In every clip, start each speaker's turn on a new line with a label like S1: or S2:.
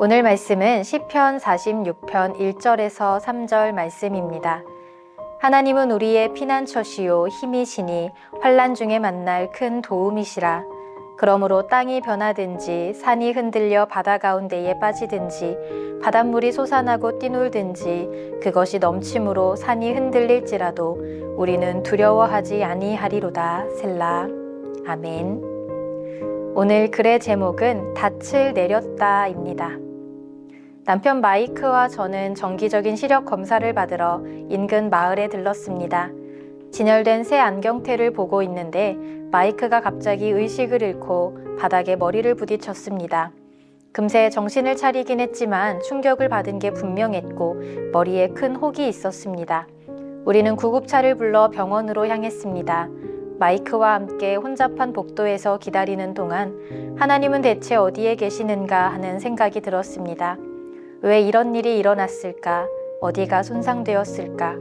S1: 오늘 말씀은 시편 46편 1절에서 3절 말씀입니다. 하나님은 우리의 피난처시요 힘이시니 환난 중에 만날 큰 도움이시라. 그러므로 땅이 변하든지 산이 흔들려 바다 가운데에 빠지든지 바닷물이 솟아나고 뛰놀든지 그것이 넘침으로 산이 흔들릴지라도 우리는 두려워하지 아니하리로다 셀라 아멘. 오늘 글의 제목은 닻을 내렸다입니다. 남편 마이크와 저는 정기적인 시력 검사를 받으러 인근 마을에 들렀습니다. 진열된 새 안경테를 보고 있는데 마이크가 갑자기 의식을 잃고 바닥에 머리를 부딪혔습니다. 금세 정신을 차리긴 했지만 충격을 받은 게 분명했고 머리에 큰 혹이 있었습니다. 우리는 구급차를 불러 병원으로 향했습니다. 마이크와 함께 혼잡한 복도에서 기다리는 동안 하나님은 대체 어디에 계시는가 하는 생각이 들었습니다. 왜 이런 일이 일어났을까? 어디가 손상되었을까?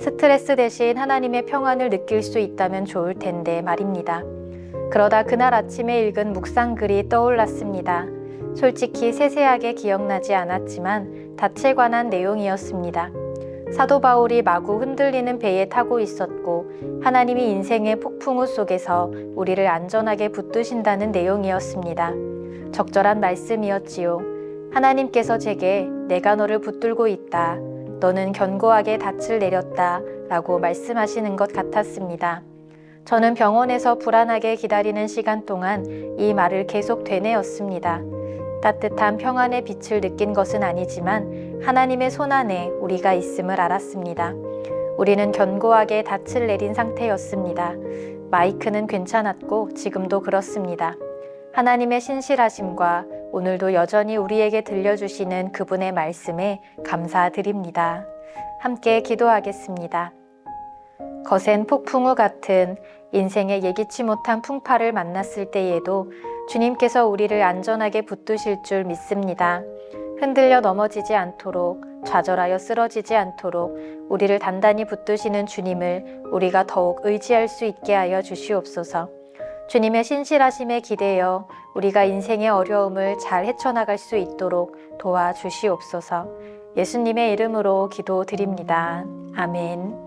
S1: 스트레스 대신 하나님의 평안을 느낄 수 있다면 좋을 텐데 말입니다. 그러다 그날 아침에 읽은 묵상글이 떠올랐습니다. 솔직히 세세하게 기억나지 않았지만 닻에 관한 내용이었습니다. 사도 바울이 마구 흔들리는 배에 타고 있었고 하나님이 인생의 폭풍우 속에서 우리를 안전하게 붙드신다는 내용이었습니다. 적절한 말씀이었지요. 하나님께서 제게 내가 너를 붙들고 있다. 너는 견고하게 닻을 내렸다. 라고 말씀하시는 것 같았습니다. 저는 병원에서 불안하게 기다리는 시간 동안 이 말을 계속 되뇌었습니다. 따뜻한 평안의 빛을 느낀 것은 아니지만 하나님의 손 안에 우리가 있음을 알았습니다. 우리는 견고하게 닻을 내린 상태였습니다. 마이크는 괜찮았고 지금도 그렇습니다. 하나님의 신실하심과 오늘도 여전히 우리에게 들려주시는 그분의 말씀에 감사드립니다. 함께 기도하겠습니다. 거센 폭풍우 같은 인생의 예기치 못한 풍파를 만났을 때에도 주님께서 우리를 안전하게 붙드실 줄 믿습니다. 흔들려 넘어지지 않도록 좌절하여 쓰러지지 않도록 우리를 단단히 붙드시는 주님을 우리가 더욱 의지할 수 있게 하여 주시옵소서. 주님의 신실하심에 기대어 우리가 인생의 어려움을 잘 헤쳐나갈 수 있도록 도와주시옵소서. 예수님의 이름으로 기도드립니다. 아멘.